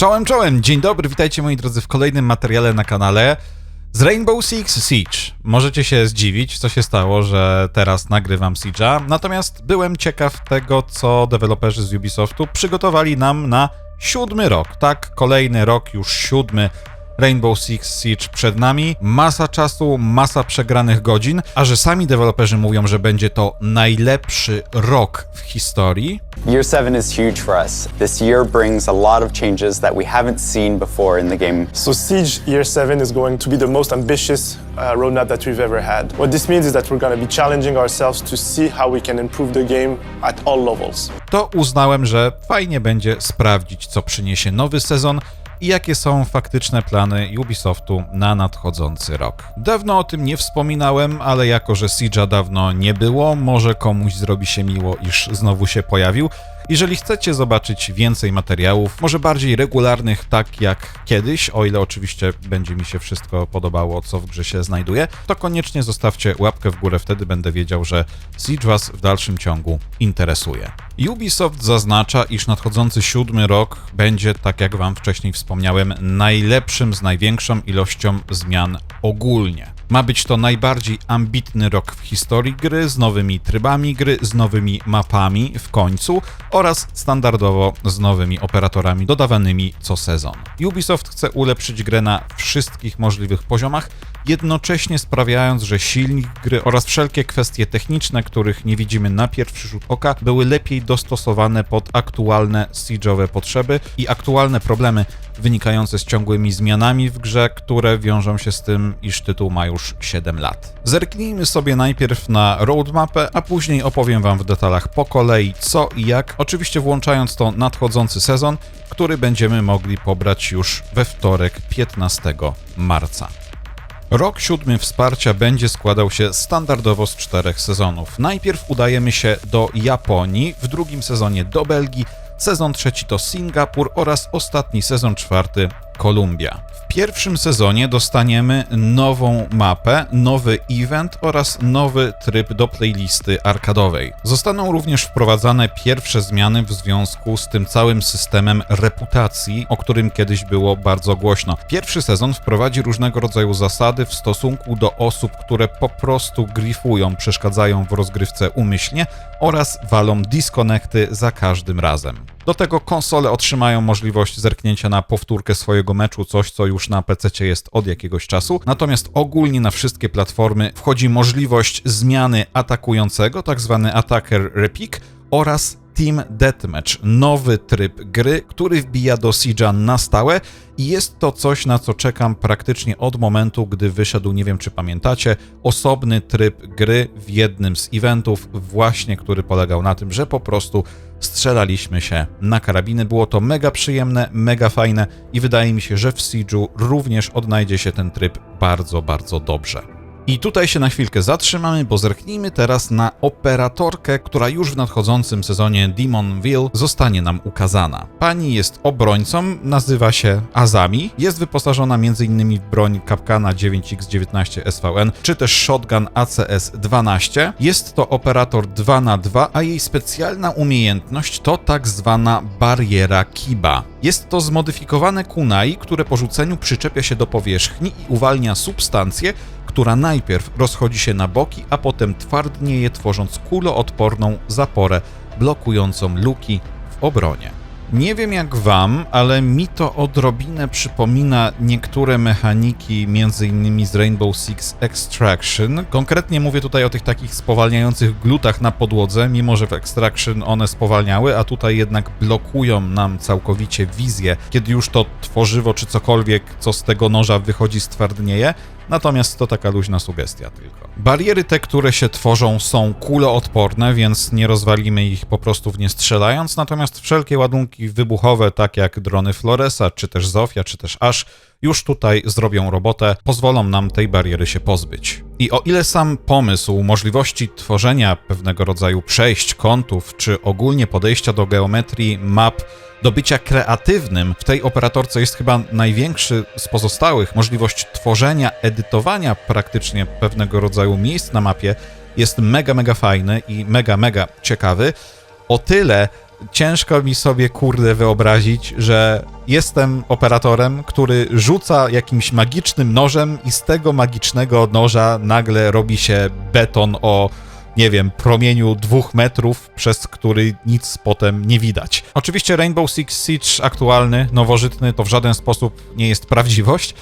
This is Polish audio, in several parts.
Czołem, czołem, dzień dobry, witajcie moi drodzy w kolejnym materiale na kanale z Rainbow Six Siege. Możecie się zdziwić, co się stało, że teraz nagrywam Siege'a, natomiast byłem ciekaw tego, co deweloperzy z Ubisoftu przygotowali nam na siódmy rok. Tak, kolejny rok, już siódmy Rainbow Six Siege przed nami. Masa czasu, masa przegranych godzin, a że sami deweloperzy mówią, że będzie to najlepszy rok w historii, Year 7 is huge for us. This year brings a lot of changes that we haven't seen before in the game. So Siege Year 7 is going to be the most ambitious uh, roadmap that we've ever had. What this means is that we're going to be challenging ourselves to see how we can improve the game at all levels. to uznałem, że fajnie będzie sprawdzić, co przyniesie nowy sezon i jakie są faktyczne plany Ubisoftu na nadchodzący rok. Dawno o tym nie wspominałem, ale jako że Siege'a dawno nie było, może komuś zrobi się miło, iż znowu się pojawił. Jeżeli chcecie zobaczyć więcej materiałów, może bardziej regularnych, tak jak kiedyś, o ile oczywiście będzie mi się wszystko podobało, co w grze się znajduje, to koniecznie zostawcie łapkę w górę, wtedy będę wiedział, że Siege Was w dalszym ciągu interesuje. Ubisoft zaznacza, iż nadchodzący siódmy rok będzie, tak jak Wam wcześniej wspomniałem, najlepszym z największą ilością zmian ogólnie. Ma być to najbardziej ambitny rok w historii gry, z nowymi trybami gry, z nowymi mapami w końcu oraz standardowo z nowymi operatorami dodawanymi co sezon. Ubisoft chce ulepszyć grę na wszystkich możliwych poziomach, jednocześnie sprawiając, że silnik gry oraz wszelkie kwestie techniczne, których nie widzimy na pierwszy rzut oka, były lepiej dostosowane pod aktualne siege'owe potrzeby i aktualne problemy wynikające z ciągłymi zmianami w grze, które wiążą się z tym, iż tytuł ma już 7 lat. Zerknijmy sobie najpierw na roadmapę, a później opowiem Wam w detalach po kolei co i jak, oczywiście włączając to nadchodzący sezon, który będziemy mogli pobrać już we wtorek 15 marca. Rok siódmy wsparcia będzie składał się standardowo z czterech sezonów. Najpierw udajemy się do Japonii, w drugim sezonie do Belgii, sezon trzeci to Singapur oraz ostatni sezon czwarty W pierwszym sezonie dostaniemy nową mapę, nowy event oraz nowy tryb do playlisty arkadowej. Zostaną również wprowadzane pierwsze zmiany w związku z tym całym systemem reputacji, o którym kiedyś było bardzo głośno. Pierwszy sezon wprowadzi różnego rodzaju zasady w stosunku do osób, które po prostu grifują, przeszkadzają w rozgrywce umyślnie oraz walą disconnecty za każdym razem. Do tego konsole otrzymają możliwość zerknięcia na powtórkę swojego meczu, coś co już na PC jest od jakiegoś czasu. Natomiast ogólnie na wszystkie platformy wchodzi możliwość zmiany atakującego, tak zwany Attacker Repick oraz Team Deathmatch, nowy tryb gry, który wbija do Siege'a na stałe i jest to coś, na co czekam praktycznie od momentu, gdy wyszedł, nie wiem czy pamiętacie, osobny tryb gry w jednym z eventów, właśnie który polegał na tym, że po prostu strzelaliśmy się na karabiny. Było to mega przyjemne, mega fajne i wydaje mi się, że w Siege'u również odnajdzie się ten tryb bardzo, bardzo dobrze. I tutaj się na chwilkę zatrzymamy, bo zerknijmy teraz na operatorkę, która już w nadchodzącym sezonie Demonville zostanie nam ukazana. Pani jest obrońcą, nazywa się Azami, jest wyposażona m.in. w broń Kapkana 9x19 SVN, czy też shotgun ACS-12. Jest to operator 2 na 2 a jej specjalna umiejętność to tak zwana bariera Kiba. Jest to zmodyfikowane kunai, które po rzuceniu przyczepia się do powierzchni i uwalnia substancję, która najpierw rozchodzi się na boki, a potem twardnieje, tworząc kuloodporną zaporę blokującą luki w obronie. Nie wiem jak wam, ale mi to odrobinę przypomina niektóre mechaniki, m.in. z Rainbow Six Extraction. Konkretnie mówię tutaj o tych takich spowalniających glutach na podłodze, mimo że w Extraction one spowalniały, a tutaj jednak blokują nam całkowicie wizję, kiedy już to tworzywo czy cokolwiek, co z tego noża wychodzi, stwardnieje. Natomiast to taka luźna sugestia tylko. Bariery te, które się tworzą, są kuloodporne, więc nie rozwalimy ich po prostu w nie strzelając, natomiast wszelkie ładunki wybuchowe, tak jak drony Floresa, czy też Zofia, czy też Ash, już tutaj zrobią robotę, pozwolą nam tej bariery się pozbyć. I o ile sam pomysł możliwości tworzenia pewnego rodzaju przejść, kątów, czy ogólnie podejścia do geometrii map do bycia kreatywnym w tej operatorce jest chyba największy z pozostałych. Możliwość tworzenia, edytowania praktycznie pewnego rodzaju miejsc na mapie jest mega, mega fajny i mega, mega ciekawy. O tyle ciężko mi sobie kurde wyobrazić, że jestem operatorem, który rzuca jakimś magicznym nożem i z tego magicznego noża nagle robi się beton o nie wiem, promieniu dwóch metrów, przez który nic potem nie widać. Oczywiście Rainbow Six Siege aktualny, nowożytny, to w żaden sposób nie jest prawdziwość,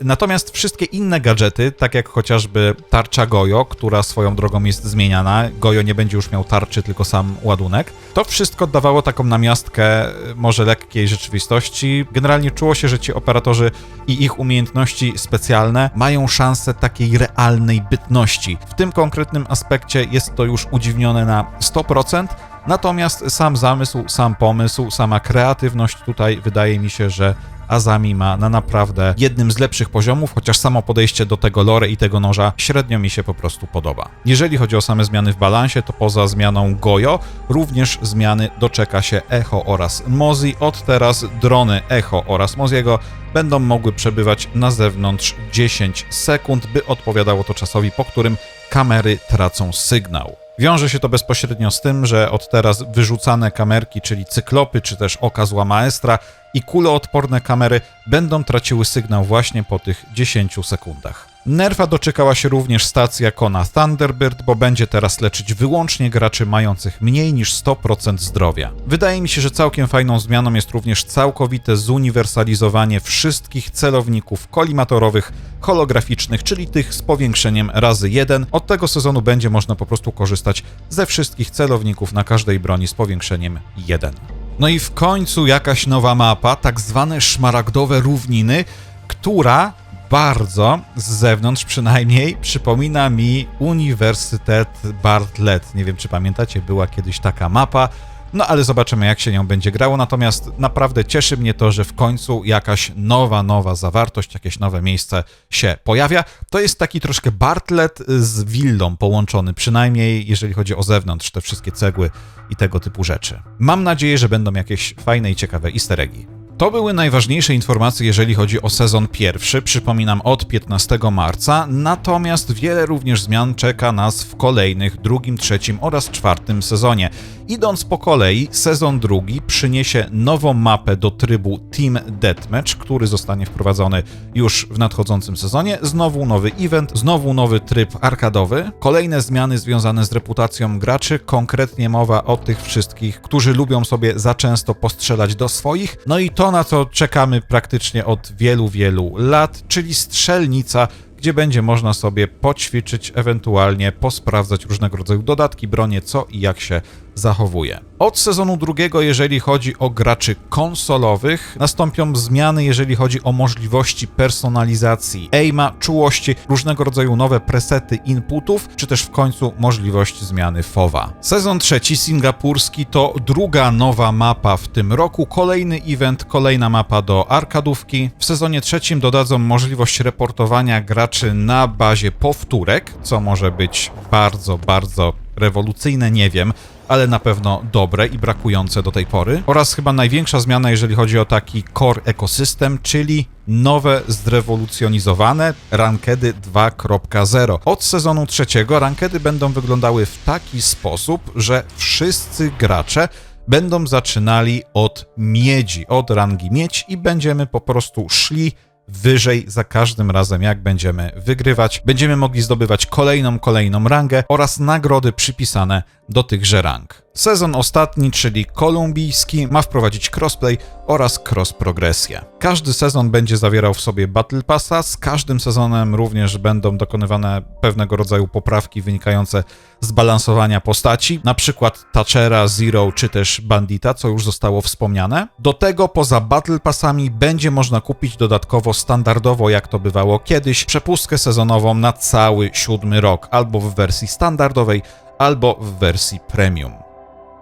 Natomiast wszystkie inne gadżety, tak jak chociażby tarcza Gojo, która swoją drogą jest zmieniana, Gojo nie będzie już miał tarczy, tylko sam ładunek, to wszystko dawało taką namiastkę e, może lekkiej rzeczywistości. Generalnie czuło się, że ci operatorzy i ich umiejętności specjalne mają szansę takiej realnej bytności. W tym konkretnym aspekcie jest to już udziwnione na 100%, Natomiast sam zamysł, sam pomysł, sama kreatywność tutaj wydaje mi się, że Azami ma na naprawdę jednym z lepszych poziomów, chociaż samo podejście do tego lore i tego noża średnio mi się po prostu podoba. Jeżeli chodzi o same zmiany w balansie, to poza zmianą Gojo, również zmiany doczeka się Echo oraz Mozi. Od teraz drony Echo oraz Moziego będą mogły przebywać na zewnątrz 10 sekund, by odpowiadało to czasowi, po którym kamery tracą sygnał. Wiąże się to bezpośrednio z tym, że od teraz wyrzucane kamerki, czyli cyklopy, czy też oka zła maestra i kuloodporne kamery będą traciły sygnał właśnie po tych 10 sekundach. Nerfa doczekała się również stacja Kona Thunderbird, bo będzie teraz leczyć wyłącznie graczy mających mniej niż 100% zdrowia. Wydaje mi się, że całkiem fajną zmianą jest również całkowite zuniwersalizowanie wszystkich celowników kolimatorowych, holograficznych, czyli tych z powiększeniem razy 1. Od tego sezonu będzie można po prostu korzystać ze wszystkich celowników na każdej broni z powiększeniem 1. No i w końcu jakaś nowa mapa, tak zwane szmaragdowe równiny, która bardzo, z zewnątrz przynajmniej, przypomina mi Uniwersytet Bartlett. Nie wiem, czy pamiętacie, była kiedyś taka mapa. No ale zobaczymy, jak się nią będzie grało. Natomiast naprawdę cieszy mnie to, że w końcu jakaś nowa, nowa zawartość, jakieś nowe miejsce się pojawia. To jest taki troszkę Bartlett z willą połączony, przynajmniej jeżeli chodzi o zewnątrz, te wszystkie cegły i tego typu rzeczy. Mam nadzieję, że będą jakieś fajne i ciekawe easter eggi. To były najważniejsze informacje, jeżeli chodzi o sezon pierwszy, przypominam od 15 marca, natomiast wiele również zmian czeka nas w kolejnych, drugim, trzecim oraz czwartym sezonie. Idąc po kolei, sezon drugi przyniesie nową mapę do trybu Team Deathmatch, który zostanie wprowadzony już w nadchodzącym sezonie. Znowu nowy event, znowu nowy tryb arkadowy, kolejne zmiany związane z reputacją graczy, konkretnie mowa o tych wszystkich, którzy lubią sobie za często postrzelać do swoich. No i to, na co czekamy praktycznie od wielu, wielu lat, czyli strzelnica gdzie będzie można sobie poćwiczyć, ewentualnie posprawdzać różnego rodzaju dodatki, bronie, co i jak się zachowuje. Od sezonu drugiego, jeżeli chodzi o graczy konsolowych, nastąpią zmiany, jeżeli chodzi o możliwości personalizacji aima, czułości, różnego rodzaju nowe presety inputów, czy też w końcu możliwość zmiany FOWA. Sezon trzeci, singapurski, to druga nowa mapa w tym roku, kolejny event, kolejna mapa do arkadówki. W sezonie trzecim dodadzą możliwość reportowania graczy na bazie powtórek, co może być bardzo, bardzo rewolucyjne, nie wiem, ale na pewno dobre i brakujące do tej pory. Oraz chyba największa zmiana, jeżeli chodzi o taki core ekosystem, czyli nowe, zrewolucjonizowane rankedy 2.0. Od sezonu trzeciego rankedy będą wyglądały w taki sposób, że wszyscy gracze będą zaczynali od miedzi, od rangi miedź i będziemy po prostu szli wyżej za każdym razem, jak będziemy wygrywać. Będziemy mogli zdobywać kolejną, kolejną rangę oraz nagrody przypisane do tychże rang. Sezon ostatni, czyli kolumbijski, ma wprowadzić crossplay oraz cross-progresję. Każdy sezon będzie zawierał w sobie Battle Passa, z każdym sezonem również będą dokonywane pewnego rodzaju poprawki wynikające z balansowania postaci, na przykład Thatchera, Zero czy też Bandita, co już zostało wspomniane. Do tego poza Battle Passami będzie można kupić dodatkowo standardowo, jak to bywało kiedyś, przepustkę sezonową na cały siódmy rok, albo w wersji standardowej, albo w wersji premium.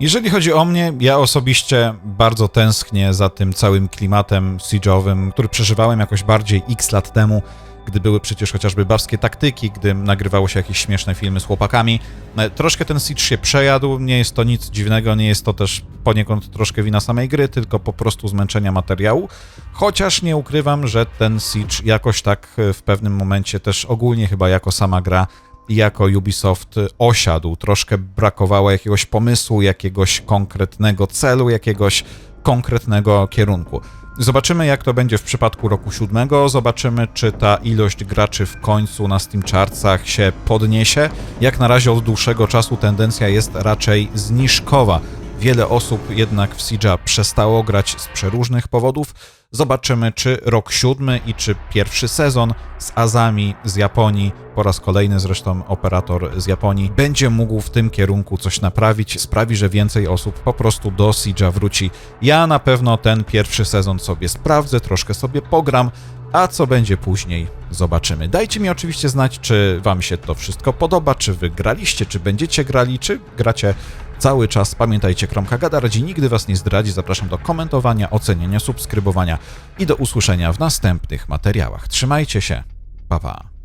Jeżeli chodzi o mnie, ja osobiście bardzo tęsknię za tym całym klimatem siege'owym, który przeżywałem jakoś bardziej x lat temu, gdy były przecież chociażby babskie taktyki, gdy nagrywało się jakieś śmieszne filmy z chłopakami. E, Troszkę ten siege się przejadł, nie jest to nic dziwnego, nie jest to też poniekąd troszkę wina samej gry, tylko po prostu zmęczenia materiału. Chociaż nie ukrywam, że ten siege jakoś tak e, w pewnym momencie też ogólnie chyba jako sama gra jako Ubisoft osiadł. Troszkę brakowało jakiegoś pomysłu, jakiegoś konkretnego celu, jakiegoś konkretnego kierunku. Zobaczymy, jak to będzie w przypadku roku siódmego. Zobaczymy, czy ta ilość graczy w końcu na Steam Chartsach się podniesie. Jak na razie od dłuższego czasu tendencja jest raczej zniżkowa. Wiele osób jednak w Siege'a przestało grać z przeróżnych powodów. Zobaczymy, czy rok siódmy i czy pierwszy sezon z Azami z Japonii, po raz kolejny zresztą operator z Japonii, będzie mógł w tym kierunku coś naprawić, sprawi, że więcej osób po prostu do Siege'a wróci. Ja na pewno ten pierwszy sezon sobie sprawdzę, troszkę sobie pogram, a co będzie później, zobaczymy. Dajcie mi oczywiście znać, czy Wam się to wszystko podoba, czy Wy graliście, czy będziecie grali, czy gracie cały czas. Pamiętajcie, Kromka Gada radzi nigdy Was nie zdradzi. Zapraszam do komentowania, oceniania, subskrybowania i do usłyszenia w następnych materiałach. Trzymajcie się. Pa, pa.